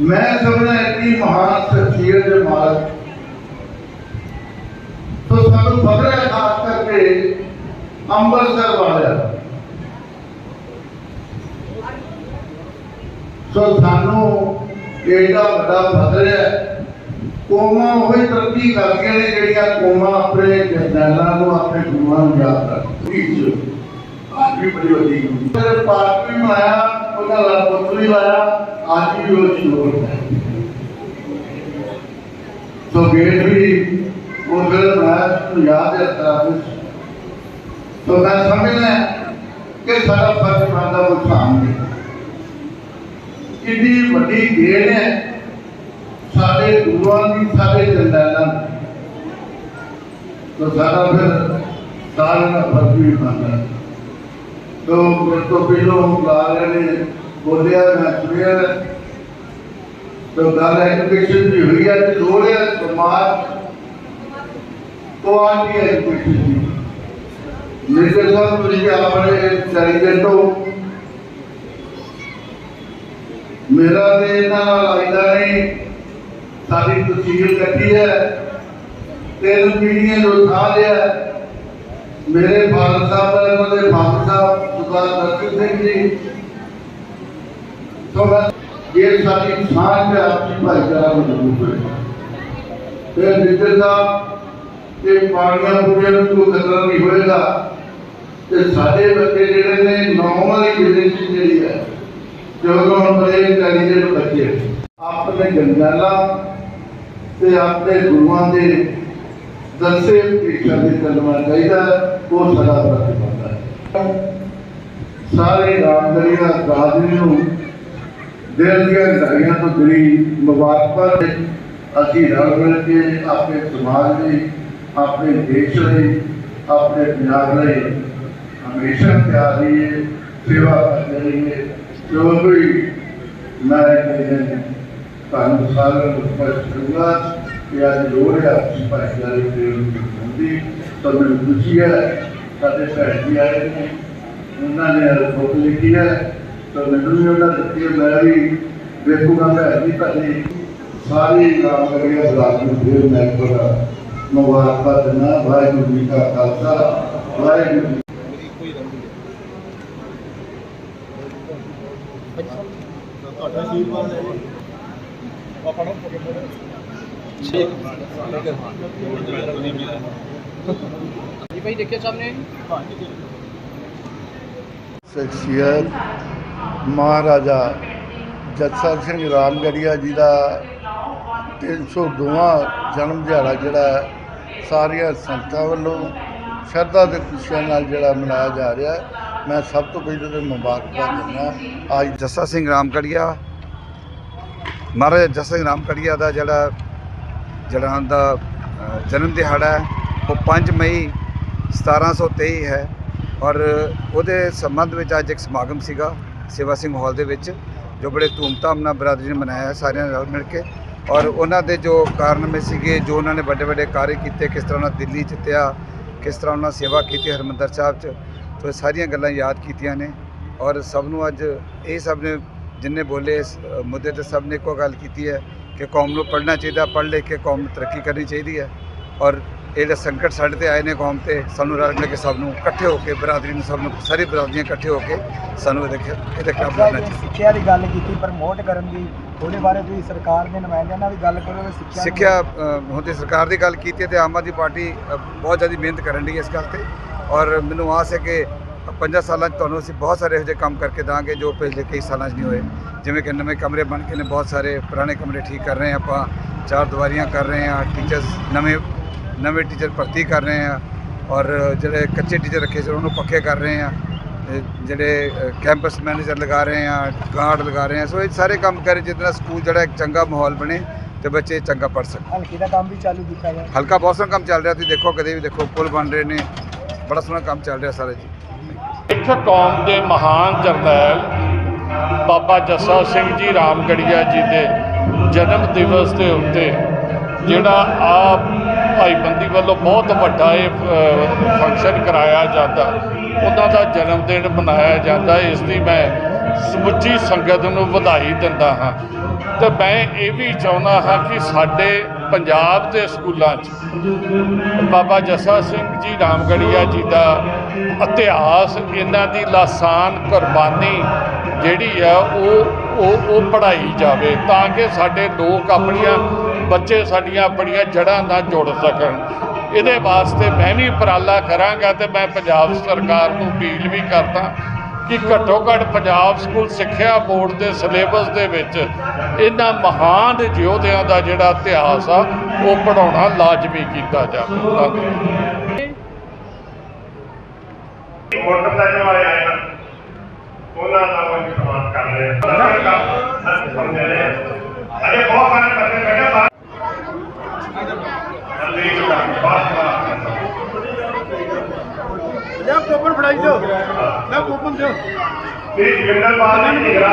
ਮੈਂ ਸਮਝਦਾ ਇੰਨੀ ਮਹਾਨ ਸ਼ਖਸੀਅਤ ਦੇ ਮਾਲਕ। ਤੋ ਸਾਨੂੰ ਖਬਰ ਹੈ ਖਾਸ ਕਰਕੇ ਅੰਮ੍ਰਿਤਸਰ ਵਾਲਿਆ ਸੋ ਸਾਨੂੰ ਇਹਦਾ ਵੱਡਾ ਫਤਰ ਹੈ ਕੋਮਾ ਉਹੀ ਤਰੱਕੀ ਕਰਦੀਆਂ ਨੇ ਜਿਹੜੀਆਂ ਕੋਮਾ ਆਪਣੇ ਜਰਨੈਲਾਂ ਨੂੰ ਆਪਣੇ ਗੁਰੂਆਂ ਨੂੰ ਯਾਦ ਰੱਖਦੀਆਂ ਅੱਜ ਵੀ ਬੜੀ ਵੱਡੀ ਮੇਰੇ ਪਾਠ ਵੀ ਬਣਾਇਆ ਉਹਦਾ ਲੜਪੁੱਤ ਵੀ ਲਾਇਆ ਅੱਜ ਵੀ ਉਹ ਸ਼ੋਰ ਹੈ। ਸੋ ਗੇਟ ਵੀ ਉਹ ਫਿਰ ਨੂੰ ਯਾਦ ਹੈ ਤਰ੍ਹਾਂ ਸੋ ਮੈਂ ਸਮਝਦਾ ਕਿ ਸਾਡਾ ਫਰਜ਼ ਬਣਦਾ ਉਹ ਸਾਹਮਣੇ। ਕਿੰਨੀ ਵੱਡੀ ਗੇੜ ਹੈ। ਸਾਡੇ ਗੁਰੂਆਂ ਦੀ, ਸਾਡੇ ਜੰਦਾਲਾਂ ਤੋਂ ਸਾਡਾ ਫਿਰ ਸਾਰਿਆਂ ਦਾ ਫਰਜ਼ ਵੀ ਬਣਦਾ ਹੈ। ਤੋ ਤੋਂ ਪਹਿਲੋਂ ਬੁਲਾਰਿਆਂ ਨੇ, ਬੋਲਿਆ, ਮੈਂ ਸੁਣਿਆ ਤੋ ਗੱਲ ਐਜੂਕੇਸ਼ਨ ਦੀ ਹੋਈ ਹੈ, ਤੇ ਲੋੜ ਹੈ ਸਮਾਜ ਕੁਆਲਿਟੀ ਐਜੂਕੇਸ਼ਨ ਦੀ। ਮੇਰੇ ਸਾਹਿਬ ਤੁਸੀਂ ਆਪਣੇ ਚਾਹੀਦੇ ਤੋਂ ਮੇਰਾ ਤੇ ਇਹਨਾਂ ਨਾਲ ਆਇਦਾ ਨਹੀਂ। ਸਾਡੀ ਤਸਵੀਰ ਇਕੱਠੀ ਹੈ। ਤਿੰਨ ਪੀੜ੍ਹੀਆਂ ਜੋ ਥਾ ਲਿਆ। ਮੇਰੇ ਫਾਦਰ ਸਾਹਿਬ ਦਾ ਇਹਨਾਂ ਦੇ ਫਾਦਰ ਸਾਹਿਬ ਸਰਦਾਰ ਦਰਸ਼ਨ ਸਿੰਘ ਜੀ। ਤੋਂ ਬਾਅਦ ਇਹ ਸਾਡੀ ਸਾਂਝ ਹੈ ਆਪਸੀ ਭਾਈਚਾਰਾ ਮਜ਼ਬੂਤ ਹੋਏ। ਫਿਰ ਜਿੱਦਰ ਸਾਹਿਬ ਤੇ ਪਾਣੀਆਂ ਪੂਰੀਆਂ ਨੂੰ ਕੋਈ ਖਤਰਾ ਨਹੀਂ ਹੋਏਗਾ। ਤੇ ਸਾਡੇ ਬੱਚੇ ਜਿਹੜੇ ਨੇ, ਨੌਵਾਂ ਦੀ ਜਨਰੇਸ਼ਨ ਜਿਹੜੀ ਹੈ, ਜਦੋਂ ਹੁਣ ਬੜੇ ਇੰਟੈਲੀਜੈਂਟ ਬੱਚੇ, ਆਪਣੇ ਜੰਗਾਲਾ ਤੇ ਆਪਣੇ ਗੁਰੂਆਂ ਦੇ ਦਸੇ ਪ੍ਰੀਖਿਆ ਦੇ ਚੱਲਣਾ ਚਾਹੀਦਾ ਉਹ ਸਾਡਾ ਫਰਜ਼ ਬਣਦਾ ਹੈ ਸਾਰੇ ਰਾਮਗੜੀਆ ਬਰਾਦਰੀ ਨੂੰ ਦਿਲ ਦੀਆਂ ਗਹਿਰਾਈਆਂ ਤੋਂ ਦਿਲੀ ਮੁਬਾਰਕਬਾਦ ਅਸੀਂ ਰਲ ਮਿਲ ਕੇ ਆਪਣੇ ਸਮਾਜ ਲਈ ਆਪਣੇ ਦੇਸ਼ ਲਈ ਆਪਣੇ ਪੰਜਾਬ ਲਈ ਹਮੇਸ਼ਾ ਤਿਆਰ ਰਹੀਏ ਸੇਵਾ ਕਰਦੇ ਰਹੀਏ ਜੋ ਕੋਈ ਮੈਂ ਕਹਿੰਦਾ ਤੁਹਾਨੂੰ ਸਾਰਿਆਂ ਨੂੰ ਸਪਸ਼ਟ ਕਰੂੰਗਾ ਕਿ ਅੱਜ ਲੋੜ ਹੈ ਆਪਸੀ ਭਾਈਚਾਰੇ ਦੇ ਹੁੰਦੀ ਤਾਂ ਮੈਨੂੰ ਖੁਸ਼ੀ ਹੈ, ਸਾਡੇ ਭੈਣ ਜੀ ਆਏ ਨੇ, ਉਹਨਾਂ ਨੇ ਰਿਪੋਰਟ ਲਿਖੀ ਹੈ, ਤਾਂ ਮੈਨੂੰ ਵੀ ਉਹਨਾਂ ਦਿੱਤੀ ਮੈਂ ਵੀ ਵੇਖੂਗਾ ਭੈਣ ਜੀ ਤੁਹਾਡੀ। ਸਾਰੀ ਰਾਮ ਕਰੀਆ ਬਲਾਕ ਨੂੰ ਮੈਂ ਕੋਲ ਮੁਬਾਰਕਬਾਦ ਦਿੰਦਾ, ਵਾਹਿਗੁਰੂ ਜੀ ਕਾ ਖਾਲਸਾ, ਵਾਹਿਗੁਰੂ ਜੀ ਜੀ ਭਾਈ ਦੇਖਿਓ ਸਾਹਮਣੇ? ਸ਼ਖਸੀਅਤ ਮਹਾਰਾਜਾ ਜੱਸਾ ਸਿੰਘ ਰਾਮਗੜੀਆ ਜੀ ਦਾ 302ਵਾਂ ਜਨਮ ਦਿਹਾੜਾ ਜਿਹੜਾ ਹੈ, ਸਾਰੀਆਂ ਸੰਗਤਾਂ ਵੱਲੋਂ ਸ਼ਰਧਾ ਦੇ ਖੁਸ਼ੀਆਂ ਨਾਲ ਜਿਹੜਾ ਮਨਾਇਆ ਜਾ ਰਿਹਾ ਮੈਂ ਸਭ ਤੋਂ ਪਹਿਲਾਂ ਤਾਂ ਮੁਬਾਰਕਬਾਦ ਦਿੰਦਾ ਅੱਜ ਜੱਸਾ ਸਿੰਘ ਰਾਮਕੜੀਆ ਮਹਾਰਾਜਾ ਜੱਸਾ ਸਿੰਘ ਰਾਮਕੜੀਆ ਦਾ ਜਿਹੜਾ ਜਿਹੜਾ ਉਹਨਾਂ ਦਾ ਜਨਮ ਦਿਹਾੜਾ ਹੈ, ਉਹ 5 ਮਈ 1723 ਹੈ ਔਰ ਉਹਦੇ ਸੰਬੰਧ ਵਿੱਚ ਅੱਜ ਇੱਕ ਸਮਾਗਮ ਸੀਗਾ ਸੇਵਾ ਸਿੰਘ ਹਾਲ ਦੇ ਵਿੱਚ, ਜੋ ਬੜੇ ਧੂਮਧਾਮ ਨਾਲ ਬਰਾਦਰੀ ਨੇ ਮਨਾਇਆ, ਸਾਰਿਆਂ ਨੇ ਰਲ ਮਿਲ ਕੇ ਔਰ ਉਹਨਾਂ ਦੇ ਜੋ ਕਾਰਨਾਮੇ ਸੀਗੇ, ਜੋ ਉਹਨਾਂ ਨੇ ਵੱਡੇ ਵੱਡੇ ਕਾਰਜ ਕੀਤੇ, ਕਿਸ ਤਰ੍ਹਾਂ ਉਹਨਾਂ ਦਿੱਲੀ ਜਿੱਤਿਆ, ਕਿਸ ਤਰ੍ਹਾਂ ਉਹਨਾਂ ਸੇਵਾ ਕੀਤੀ ਹਰਮੰਦਰ ਸਾਹਿਬ 'ਚ, ਤੋ ਇਹ ਸਾਰੀਆਂ ਗੱਲਾਂ ਯਾਦ ਕੀਤੀਆਂ ਨੇ ਔਰ ਸਭ ਨੂੰ ਅੱਜ ਇਹ ਸਭ ਨੇ ਜਿੰਨੇ ਬੋਲੇ ਇਸ ਮੁੱਦੇ ਤੇ ਸਭ ਨੇ ਇੱਕੋ ਗੱਲ ਕੀਤੀ ਹੈ ਕਿ ਕੌਮ ਨੂੰ ਪੜ੍ਹਨਾ ਚਾਹੀਦਾ ਪੜ੍ਹ ਲਿਖ ਕੇ ਕੌਮ ਨੂੰ ਤਰੱਕੀ ਕਰਨੀ ਚਾਹੀਦੀ ਹੈ ਔਰ ਇਹ ਜਿਹੜੇ ਸੰਕਟ ਸਾਡੇ ਤੇ ਆਏ ਨੇ ਕੌਮ ਤੇ ਸਾਨੂੰ ਰਲ ਮਿਲ ਕੇ ਸਭ ਨੂੰ ਇਕੱਠੇ ਹੋ ਕੇ ਬਰਾਦਰੀ ਨੂੰ ਸਭ ਨੂੰ ਸਾਰੀ ਬਰਾਦਰੀਆਂ ਇਕੱਠੇ ਹੋ ਕੇ ਸਾਨੂੰ ਇਹਦੇ ਇਹਦੇ ਖਿਲਾਫ ਲੜਨਾ ਚਾਹੀਦਾ ਸਿੱਖਿਆ ਦੀ ਗੱਲ ਕੀਤੀ ਪ੍ਰਮੋਟ ਕਰਨ ਦੀ ਉਹਦੇ ਬਾਰੇ ਤੁਸੀਂ ਸਰਕਾਰ ਦੇ ਨੁਮਾਇੰਦਿਆਂ ਨਾਲ ਵੀ ਗੱਲ ਕਰੋ ਸਿੱਖਿਆ ਸਿੱਖਿਆ ਤੇ ਸਰਕਾਰ ਦੀ ਗੱਲ ਕੀਤੀ ਤੇ ਆਮ ਆਦਮੀ ਪਾਰਟੀ ਬਹੁਤ ਜ਼ਿਆਦਾ ਮਿਹਨਤ ਕਰਨ ਦੀ ਇਸ ਗੱਲ ਤੇ ਔਰ ਮੈਨੂੰ ਆਸ ਹੈ ਕਿ ਪੰਜਾਂ ਸਾਲਾਂ 'ਚ ਤੁਹਾਨੂੰ ਅਸੀਂ ਬਹੁਤ ਸਾਰੇ ਇਹੋ ਜਿਹੇ ਕੰਮ ਕਰਕੇ ਦਾਂਗੇ ਜੋ ਪਿਛਲੇ ਕਈ ਸਾਲਾਂ 'ਚ ਨਹੀਂ ਹੋਏ। ਜਿਵੇਂ ਕਿ ਨਵੇਂ ਕਮਰੇ ਬਣ ਕੇ ਨੇ ਬਹੁਤ ਸਾਰੇ ਪੁਰਾਣੇ ਕਮਰੇ ਠੀਕ ਕਰ ਰਹੇ ਹਾਂ ਆਪਾਂ ਚਾਰ ਦੀਵਾਰੀਆਂ ਕਰ ਰਹੇ ਹਾਂ ਟੀਚਰਸ ਨਵੇਂ ਨਵੇਂ ਟੀਚਰ ਭਰਤੀ ਕਰ ਰਹੇ ਹਾਂ ਔਰ ਜਿਹੜੇ ਕੱਚੇ ਟੀਚਰ ਰੱਖੇ ਸੀ ਉਹਨੂੰ ਪੱਕੇ ਕਰ ਰਹੇ ਹਾਂ। ਤੇ ਜਿਹੜੇ ਕੈਂਪਸ ਮੈਨੇਜਰ ਲਗਾ ਰਹੇ ਹਾਂ ਗਾਰਡ ਲਗਾ ਰਹੇ ਹਾਂ ਸੋ ਇਹ ਸਾਰੇ ਕੰਮ ਕਰੇ ਨਾਲ ਸਕੂਲ ਜਿਹੜਾ ਇੱਕ ਚੰਗਾ ਮਾਹੌਲ ਬਣੇ ਤੇ ਬੱਚੇ ਚੰਗਾ ਪੜ੍ਹ ਸਕਣ। ਹਲਕੇ ਦਾ ਕੰਮ ਵੀ ਚਾਲੂ ਕੀਤਾ ਗਿਆ। ਹਲਕਾ ਬਹੁਤ ਸੋਹਣਾ ਕੰਮ ਚੱਲ ਰਿਹਾ ਤੁਸੀਂ ਦੇਖੋ ਕਦੇ ਵੀ ਦੇਖੋ ਪੁਲ ਬਣ ਰਹੇ ਨੇ ਬੜਾ ਸੋਹਣਾ ਕੰਮ ਚੱਲ ਰਿਹਾ ਸਾਰਾ ਜੀ। ਸਿੱਖ ਕੌਮ ਦੇ ਮਹਾਨ ਜਰਨੈਲ ਬਾਬਾ ਜੱਸਾ ਸਿੰਘ ਜੀ ਰਾਮਗੜੀਆ ਜੀ ਦੇ ਜਨਮ ਦਿਵਸ ਦੇ ਉੱਤੇ ਜਿਹੜਾ ਆਪ ਭਾਈਬੰਦੀ ਵੱਲੋਂ ਬਹੁਤ ਵੱਡਾ ਇਹ ਫੰਕਸ਼ਨ ਕਰਾਇਆ ਜਾਂਦਾ, ਉਹਨਾਂ ਦਾ ਜਨਮ ਦਿਨ ਮਨਾਇਆ ਜਾਂਦਾ, ਇਸ ਦੀ ਮੈਂ ਸਮੁੱਚੀ ਸੰਗਤ ਨੂੰ ਵਧਾਈ ਦਿੰਦਾ ਹਾਂ। ਤੇ ਮੈਂ ਇਹ ਵੀ ਚਾਹੁੰਦਾ ਹਾਂ ਕਿ ਸਾਡੇ ਪੰਜਾਬ ਦੇ ਸਕੂਲਾਂ 'ਚ ਬਾਬਾ ਜੱਸਾ ਸਿੰਘ ਜੀ ਰਾਮਗੜੀਆ ਜੀ ਦਾ ਇਤਿਹਾਸ, ਇਹਨਾਂ ਦੀ ਲਾਸਾਨ ਕੁਰਬਾਨੀ ਜਿਹੜੀ ਆ, ਉਹ ਉਹ ਉਹ ਪੜ੍ਹਾਈ ਜਾਵੇ ਤਾਂ ਕਿ ਸਾਡੇ ਲੋਕ ਆਪਣੀਆਂ ਬੱਚੇ ਸਾਡੀਆਂ ਆਪਣੀਆਂ ਜੜ੍ਹਾਂ ਨਾਲ ਜੁੜ ਸਕਣ। ਇਹਦੇ ਵਾਸਤੇ ਮੈਂ ਵੀ ਉਪਰਾਲਾ ਕਰਾਂਗਾ ਤੇ ਮੈਂ ਪੰਜਾਬ ਸਰਕਾਰ ਨੂੰ ਅਪੀਲ ਵੀ ਕਰਦਾ ਕਿ ਘੱਟੋ ਘੱਟ ਪੰਜਾਬ ਸਕੂਲ ਸਿੱਖਿਆ ਬੋਰਡ ਦੇ ਸਿਲੇਬਸ ਦੇ ਵਿੱਚ ਇਹਨਾਂ ਮਹਾਨ ਯੋਧਿਆਂ ਦਾ ਜਿਹੜਾ ਇਤਿਹਾਸ ਆ, ਉਹ ਪੜਾਉਣਾ ਲਾਜ਼ਮੀ ਕੀਤਾ ਜਾਵੇ ਧੰਨਵਾਦ ਮੋਟਰ ਵਾਲੇ ਆਏ ਹਨ, ਉਹਨਾਂ ਦਾ ਕੋਈ ਸਮਾਨ ਕਰ ਰਹੇ ਹਨ ਸਰ ਕੰਮ ਸਰ ਬਹੁਤ ਸਾਰੇ ਬੱਚੇ ਬੈਠੇ ਬਾਹਰ ਜਲਦੀ ਬਾਹਰ। ਜਾਂ ਕੋਪਨ ਫੜਾਈ ਦਿਓ ਲੈ ਕੋਪਨ ਦਿਓ। ਤੇ ਜਗਿੰਦਰ ਪਾਲ ਜੀ ਨਿਗਰਾ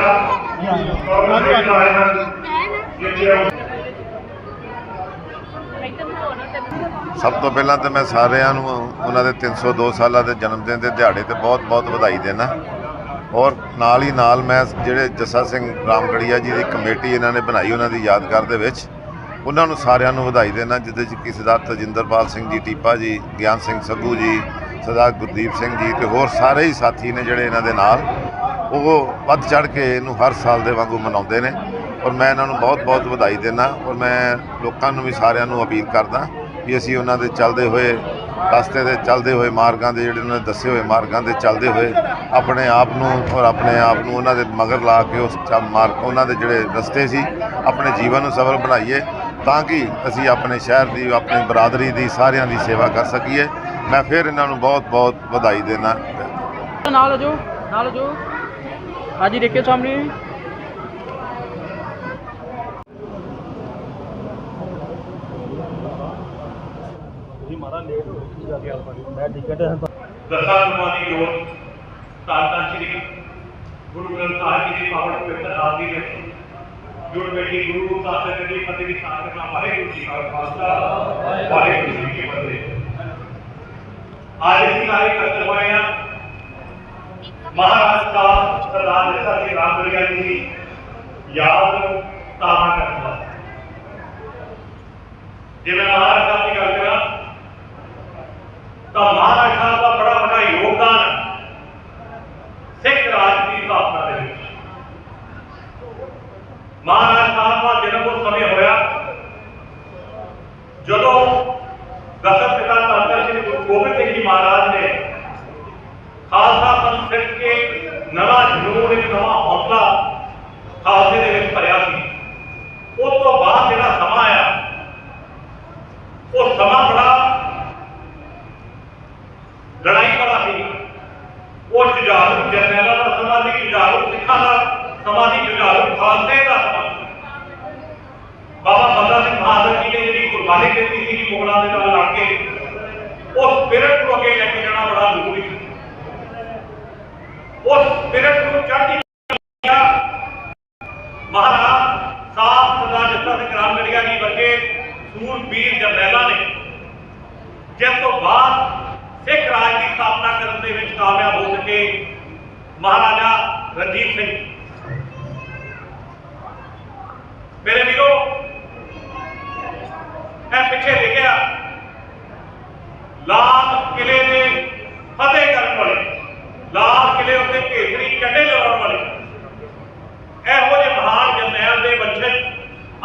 ਉਹਨਾਂ ਦੇ ਆਏ ਹਨ ਜਿੱਥੇ ਉਹ ਸਭ ਤੋਂ ਪਹਿਲਾਂ ਤਾਂ ਮੈਂ ਸਾਰਿਆਂ ਨੂੰ ਉਹਨਾਂ ਦੇ 302 ਸਾਲਾਂ ਦੇ ਜਨਮ ਦਿਨ ਦੇ ਦਿਹਾੜੇ ਤੇ ਬਹੁਤ-ਬਹੁਤ ਵਧਾਈ ਦੇਣਾ। ਔਰ ਨਾਲ ਹੀ ਨਾਲ ਮੈਂ ਜਿਹੜੇ ਜੱਸਾ ਸਿੰਘ ਰਾਮਗੜੀਆ ਜੀ ਦੀ ਕਮੇਟੀ ਇਹਨਾਂ ਨੇ ਬਣਾਈ ਉਹਨਾਂ ਦੀ ਯਾਦਗਾਰ ਦੇ ਵਿੱਚ ਉਹਨਾਂ ਨੂੰ ਸਾਰਿਆਂ ਨੂੰ ਵਧਾਈ ਦੇਣਾ ਜਿਹਦੇ ਚ ਕਿ ਸਰਦਾਰ ਤਜਿੰਦਰਪਾਲ ਸਿੰਘ ਜੀ ਟੀਪਾ ਜੀ ਗਿਆਨ ਸਿੰਘ ਸੱਗੂ ਜੀ ਸਰਦਾਰ ਗੁਰਦੀਪ ਸਿੰਘ ਜੀ ਤੇ ਹੋਰ ਸਾਰੇ ਹੀ ਸਾਥੀ ਨੇ ਜਿਹੜੇ ਇਹਨਾਂ ਦੇ ਨਾਲ। ਉਹ ਵੱਧ ਚੜ ਕੇ ਇਹਨੂੰ ਹਰ ਸਾਲ ਦੇ ਵਾਂਗੂ ਮਨਾਉਂਦੇ ਨੇ। ਔਰ ਮੈਂ ਇਹਨਾਂ ਨੂੰ ਬਹੁਤ-ਬਹੁਤ ਵਧਾਈ ਦਿੰਦਾ ਔਰ ਮੈਂ ਲੋਕਾਂ ਨੂੰ ਵੀ ਸਾਰਿਆਂ ਨੂੰ ਅਪੀਲ ਕਰਦਾ ਵੀ ਅਸੀਂ ਉਹਨਾਂ ਦੇ ਚੱਲਦੇ ਹੋਏ ਰਸਤੇ ਦੇ ਚੱਲਦੇ ਹੋਏ ਮਾਰਗਾਂ ਦੇ ਜਿਹੜੇ ਉਹਨਾਂ ਨੇ ਦੱਸੇ ਹੋਏ ਮਾਰਗਾਂ ਦੇ ਚੱਲਦੇ ਹੋਏ ਆਪਣੇ ਆਪ ਨੂੰ ਔਰ ਆਪਣੇ ਆਪ ਨੂੰ ਉਹਨਾਂ ਦੇ ਮਗਰ ਲਾ ਕੇ ਉਸ ਮਾਰਗ ਉਹਨਾਂ ਦੇ ਜਿਹੜੇ ਰਸਤੇ ਸੀ, ਆਪਣੇ ਜੀਵਨ ਨੂੰ ਸਫਲ ਬਣਾਈਏ ਤਾਂ ਕਿ ਅਸੀਂ ਆਪਣੇ ਸ਼ਹਿਰ ਦੀ, ਆਪਣੀ ਬਰਾਦਰੀ ਦੀ ਸਾਰਿਆਂ ਦੀ ਸੇਵਾ ਕਰ ਸਕੀਏ। ਮੈਂ ਫਿਰ ਇਹਨਾਂ ਨੂੰ ਬਹੁਤ-ਬਹੁਤ ਵਧਾਈ ਦੇਣਾ। ਨਾਲ ਜੋ ਨਾਲ ਜੋ ਹਾਂਜੀ ਦੇਖਿਓ ਸਾਹਮਣੇ। ਦਸਾਂ ਗੁਰੂਆਂ ਦੀ ਜੋਤ ਧੰਨ ਧੰਨ ਸ੍ਰੀ ਗੁਰੂ ਗ੍ਰੰਥ ਸਾਹਿਬ ਜੀ ਦੀ ਪਾਵਨ ਪਵਿੱਤਰ ਆਦਿ ਵਿੱਚ। ਜੁੜ ਬੈਠੀ ਗੁਰੂ ਸਾਹਿਬ ਜੀ ਦੀ ਫਤਿਹ ਦੀ ਨਾਲ ਵਾਹਿਗੁਰੂ ਜੀ ਕਾ ਖਾਲਸਾ ਵਾਹਿਗੁਰੂ ਜੀ ਕੀ ਫਤਿਹ। ਅੱਜ ਅਸੀਂ ਸਾਰੇ ਇਕੱਤਰ ਹੋਏ ਹਾਂ ਮਹਾਰਾਜ ਸਾਹਿਬ ਸਰਦਾਰ ਜੱਸਾ ਸਿੰਘ ਰਾਮਗੜੀਆ ਜੀ। ਦੀ ਯਾਦ ਨੂੰ ਤਾਜ਼ਾ ਕਰਨ ਵਾਸਤੇ ਜਿਵੇਂ ਮਹਾਰਾਜ ਸਾਹਿਬ ਦੀ ਗੱਲ ਕਰਾਂ, ਤਾਂ ਮਹਾਰਾਜ ਸਾਹਿਬ ਦਾ ਬੜਾ ਵੱਡਾ ਯੋਗਦਾਨ ਸਿੱਖ ਰਾਜ ਦੀ ਸਥਾਪਨਾ ਦੇ ਵਿੱਚ। ਮਹਾਰਾਜ ਦਾ ਜਨਮ ਉਸ ਸਮੇਂ ਹੋਇਆ, ਜਦੋਂ ਦਸਮ ਪਿਤਾ ਧੰਨ ਸ੍ਰੀ ਗੁਰੂ ਗੋਬਿੰਦ ਸਿੰਘ ਮਹਾਰਾਜ ਨੇ ਖਾਲਸਾ ਪੰਥ ਸਿੱਖ ਕੇ ਨਵਾਂ ਜਨੂਨ ਇੱਕ ਨਵਾਂ ਹੌਸਲਾ ਖਾਲਸੇ ਦੇ ਵਿੱਚ ਭਰਿਆ ਸੀ ਉਸ ਤੋਂ ਬਾਅਦ ਜਿਹੜਾ ਸਮਾਂ ਆਇਆ ਉਹ ਸਮਾਂ ਬੜਾ ਲੜਾਈ ਵਾਲਾ ਸੀ ਉਹ ਜੁਝਾਰੂ ਜਰਨੈਲਾਂ ਦਾ ਸਮਾਂ ਸੀ ਜੁਝਾਰੂ ਸਿੱਖਾਂ ਦਾ ਸਮਾਂ ਸੀ ਜੁਝਾਰੂ ਖਾਲਸੇ ਦਾ ਸਮਾਂ ਸੀ। ਬਾਬਾ ਬੰਦਾ ਸਿੰਘ ਬਹਾਦਰ ਜੀ ਨੇ ਜਿਹੜੀ ਕੁਰਬਾਨੀ ਦਿੱਤੀ ਸੀ ਮੁਗਲਾਂ ਦੇ ਨਾਲ ਲੜ ਕੇ ਉਸ ਸਪਿਰਿਟ ਨੂੰ ਅੱਗੇ ਲੈ ਕੇ ਜਾਣਾ ਬੜਾ ਜ਼ਰੂਰੀ ਸੀ ਉਸ ਸਪਿਰਿਟ ਨੂੰ ਚੜ੍ਹਦੀ ਕਲਾ ਮਹਾਰਾਜ ਸਾਹਿਬ ਸਰਦਾਰ ਜੱਸਾ ਸਿੰਘ ਰਾਮਗੜੀਆ ਜੀ ਵਰਗੇ ਸੂਰਬੀਰ ਜਰਨੈਲਾਂ ਨੇ ਜਿਸ ਤੋਂ ਬਾਅਦ ਸਿੱਖ ਰਾਜ ਦੀ ਸਥਾਪਨਾ ਕਰਨ ਦੇ ਵਿੱਚ ਕਾਮਯਾਬ ਹੋ ਸਕੇ ਮਹਾਰਾਜਾ ਰਣਜੀਤ ਸਿੰਘ। ਮੇਰੇ ਵੀਰੋ ਇਹ ਪਿੱਛੇ ਲਿਖਿਆ ਲਾਲ ਕਿਲੇ ਦੇ ਫਤਿਹ ਕਰਨ ਵਾਲੇ ਲਾਲ ਕਿਲੇ ਉੱਤੇ ਕੇਸਰੀ ਝੰਡੇ ਲਹਿਰਾਉਣ ਵਾਲੇ ਇਹੋ ਜਿਹੇ ਮਹਾਨ ਜਰਨੈਲ ਦੇ ਵੰਸ਼ਜ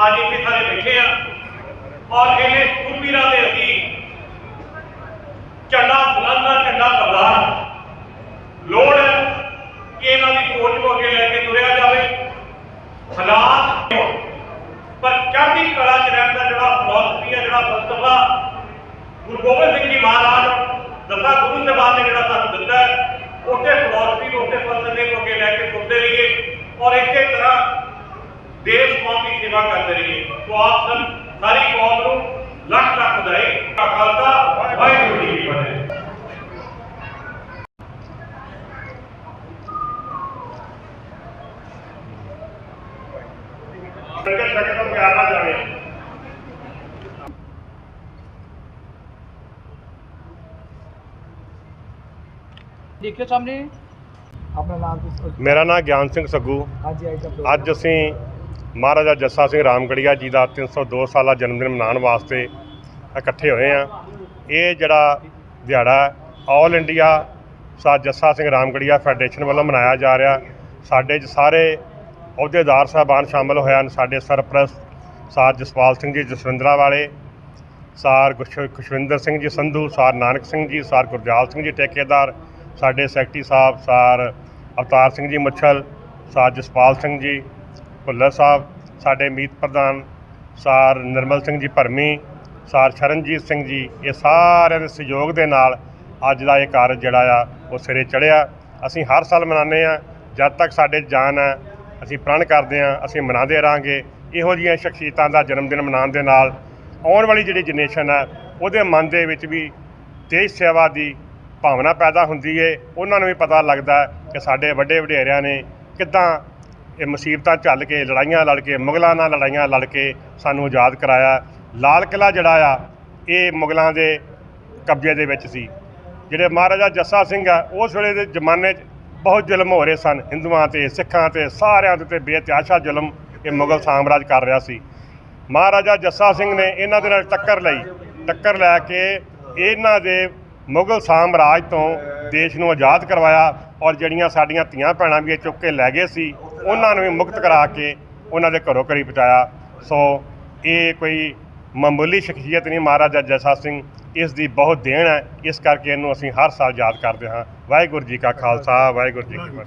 ਅੱਜ ਇੱਥੇ ਸਾਰੇ ਬੈਠੇ ਆ ਔਰ ਇਹਨੇ ਸੂਬੀਰਾਂ ਦੇ ਅਧੀਨ ਝੰਡਾ ਬੁਲੰਦਾ ਝੰਡਾ ਸਰਦਾਰ ਲੋੜ ਹੈ ਕਿ ਇਹਨਾਂ ਦੀ ਸੋਚ ਨੂੰ ਅੱਗੇ ਲੈ ਕੇ ਤੁਰਿਆ ਜਾਵੇ ਹਾਲਾਤ ਪਰ ਚੜ੍ਹਦੀ ਕਲਾ ਚ ਰਹਿਣ ਦਾ ਜਿਹੜਾ ਫਿਲਾਸਫੀ ਹੈ ਜਿਹੜਾ ਫਲਸਫਾ ਗੁਰੂ ਗੋਬਿੰਦ ਸਿੰਘ ਜੀ ਮਹਾਰਾਜ ਦਸਾਂ ਗੁਰੂ ਸਾਹਿਬਾਨ ਨੇ ਜਿਹੜਾ ਸਾਨੂੰ ਦਿੱਤਾ ਹੈ ਉਸੇ ਫਿਲਾਸਫੀ ਨੂੰ ਉਸੇ ਫਲਸਫੇ ਨੂੰ ਅੱਗੇ ਲੈ ਕੇ ਤੁਰਦੇ ਰਹੀਏ ਔਰ ਇਸੇ ਤਰ੍ਹਾਂ ਦੇਸ਼ ਕੌਮ ਦੀ ਸੇਵਾ ਕਰਦੇ ਰਹੀਏ ਸੋ ਆਪ ਸਭ ਸਾਰੀ ਕੌਮ ਨੂੰ ਲੱਖ ਲੱਖ ਵਧਾਈ ਕਾ ਖਾਲਸਾ ਵਾਹਿਗੁਰੂ ਜੀ ਕੀ ਫਤਿਹ ਲੰਗਰ ਛਕਣ ਤੋਂ ਪਿਆਰ ਨਾਲ ਜਾਵੇ ਦੇਖਿਓ ਸਾਹਮਣੇ ਆਪਣਾ ਨਾਮ ਮੇਰਾ ਨਾਮ ਗਿਆਨ ਸਿੰਘ ਸੱਗੂ। ਹਾਂਜੀ ਅੱਜ ਅਸੀਂ ਮਹਾਰਾਜਾ ਜੱਸਾ ਸਿੰਘ ਰਾਮਗੜੀਆ ਜੀ ਦਾ 302 ਸਾਲਾ ਜਨਮ ਦਿਨ ਮਨਾਉਣ ਵਾਸਤੇ ਇਕੱਠੇ ਹੋਏ ਆ ਇਹ ਜਿਹੜਾ ਦਿਹਾੜਾ ਆਲ ਇੰਡੀਆ ਸਾ ਜੱਸਾ ਸਿੰਘ ਰਾਮਗੜੀਆ ਫੈਡਰੇਸ਼ਨ ਵੱਲੋਂ ਮਨਾਇਆ ਜਾ ਰਿਹਾ। ਸਾਡੇ 'ਚ ਸਾਰੇ ਅਹੁਦੇਦਾਰ ਸਾਹਿਬਾਨ ਸ਼ਾਮਲ ਹੋਏ ਹਨ। ਸਾਡੇ ਸਰਪ੍ਰਸਤ ਸਾਰ ਜਸਪਾਲ ਸਿੰਘ ਜੀ ਜਸਵਿੰਦਰਾ ਵਾਲੇ ਸਾਰ ਖੁਸ਼- ਖੁਸ਼ਵਿੰਦਰ ਸਿੰਘ ਜੀ ਸੰਧੂ ਸਾਰ ਨਾਨਕ ਸਿੰਘ ਜੀ ਸਾਰ ਗੁਰਜਾਲ ਸਿੰਘ ਜੀ ਠੇਕੇਦਾਰ ਸਾਡੇ ਸੈਕਟਰੀ ਸਾਹਿਬ ਸਾਰ ਅਵਤਾਰ ਸਿੰਘ ਜੀ ਮੁੱਛਲ ਸਾਰ ਜਸਪਾਲ ਸਿੰਘ ਜੀ ਭੁੱਲਰ ਸਾਹਿਬ, ਸਾਡੇ ਮੀਤ ਪ੍ਰਧਾਨ, ਸਾਰ ਨਿਰਮਲ ਸਿੰਘ ਜੀ ਭਰਮੀ, ਸਾਰ ਸ਼ਰਨਜੀਤ ਸਿੰਘ ਜੀ, ਇਹ ਸਾਰਿਆਂ ਦੇ ਸਹਿਯੋਗ ਦੇ ਨਾਲ ਅੱਜ ਦਾ ਇਹ ਕਾਰਜ ਜਿਹੜਾ ਆ, ਉਹ ਸਿਰੇ ਚੜਿਆ ਅਸੀਂ ਹਰ ਸਾਲ ਮਨਾਉਂਦੇ ਆ ਜਦ ਤੱਕ ਸਾਡੇ ਜਾਨ ਹੈ, ਅਸੀਂ ਪ੍ਰਣ ਕਰਦੇ ਆ ਅਸੀਂ ਮਨਾਉਂਦੇ ਰਹਾਂਗੇ। ਇਹੋ ਜਿਹੀਆਂ ਸ਼ਖਸੀਅਤਾਂ ਦਾ ਜਨਮ ਦਿਨ ਮਨਾਉਣ ਦੇ ਨਾਲ ਆਉਣ ਵਾਲੀ ਜਿਹੜੀ ਜਨਰੇਸ਼ਨ ਹੈ, ਉਹਦੇ ਮਨ ਦੇ ਵਿੱਚ ਵੀ ਦੇਸ਼ ਸੇਵਾ ਦੀ ਭਾਵਨਾ ਪੈਦਾ ਹੁੰਦੀ ਏ। ਉਹਨਾਂ ਨੂੰ ਵੀ ਪਤਾ ਲੱਗਦਾ ਕਿ ਸਾਡੇ ਵੱਡੇ ਵਡੇਰਿਆਂ ਨੇ ਕਿੱਦਾਂ ਇਹ ਮੁਸੀਬਤਾਂ ਝੱਲ ਕੇ, ਲੜਾਈਆਂ ਲੜ ਕੇ, ਮੁਗਲਾਂ ਨਾਲ ਲੜਾਈਆਂ ਲੜ ਕੇ ਸਾਨੂੰ ਆਜ਼ਾਦ ਕਰਾਇਆ। ਲਾਲ ਕਿਲ੍ਹਾ ਜਿਹੜਾ ਆ, ਇਹ ਮੁਗਲਾਂ ਦੇ ਕਬਜ਼ੇ ਦੇ ਵਿੱਚ ਸੀ। ਜਿਹੜੇ ਮਹਾਰਾਜਾ ਜੱਸਾ ਸਿੰਘ ਆ, ਉਸ ਵੇਲੇ ਦੇ ਜ਼ਮਾਨੇ 'ਚ ਬਹੁਤ ਜ਼ੁਲਮ ਹੋ ਰਹੇ ਸਨ। ਹਿੰਦੂਆਂ ਤੇ, ਸਿੱਖਾਂ ਤੇ, ਸਾਰਿਆਂ ਦੇ ਉੱਤੇ ਬੇਤਿਆਸ਼ਾ ਜ਼ੁਲਮ ਇਹ ਮੁਗਲ ਸਾਮਰਾਜ ਕਰ ਰਿਹਾ ਸੀ। ਮਹਾਰਾਜਾ ਜੱਸਾ ਸਿੰਘ ਨੇ ਇਹਨਾਂ ਦੇ ਨਾਲ ਟੱਕਰ ਲਈ। ਟੱਕਰ ਲੈ ਕੇ ਇਹਨਾਂ ਦੇ ਮੁਗਲ ਸਾਮਰਾਜ ਤੋਂ ਦੇਸ਼ ਨੂੰ ਆਜ਼ਾਦ ਕਰਵਾਇਆ ਔਰ ਜਿਹੜੀਆਂ ਸਾਡੀਆਂ ਧੀਆਂ ਭੈਣਾਂ ਵੀ ਇਹ ਚੁੱਕ ਕੇ ਲੈ ਗਏ ਸੀ, ਉਹਨਾਂ ਨੂੰ ਵੀ ਮੁਕਤ ਕਰਾ ਕੇ ਉਹਨਾਂ ਦੇ ਘਰੋਂ ਘਰੀ ਪਹੁੰਚਾਇਆ। ਸੋ ਇਹ ਕੋਈ ਮਾਮੂਲੀ ਸ਼ਖਸੀਅਤ ਨਹੀਂ ਮਹਾਰਾਜਾ ਜੱਸਾ ਸਿੰਘ, ਇਸ ਦੀ ਬਹੁਤ ਦੇਣ ਹੈ। ਇਸ ਕਰਕੇ ਇਹਨੂੰ ਅਸੀਂ ਹਰ ਸਾਲ ਯਾਦ ਕਰਦੇ ਹਾਂ। ਵਾਹਿਗੁਰੂ ਜੀ ਕਾ ਖਾਲਸਾ, ਵਾਹਿਗੁਰੂ ਜੀ ਕੀ ਫਤਿਹ।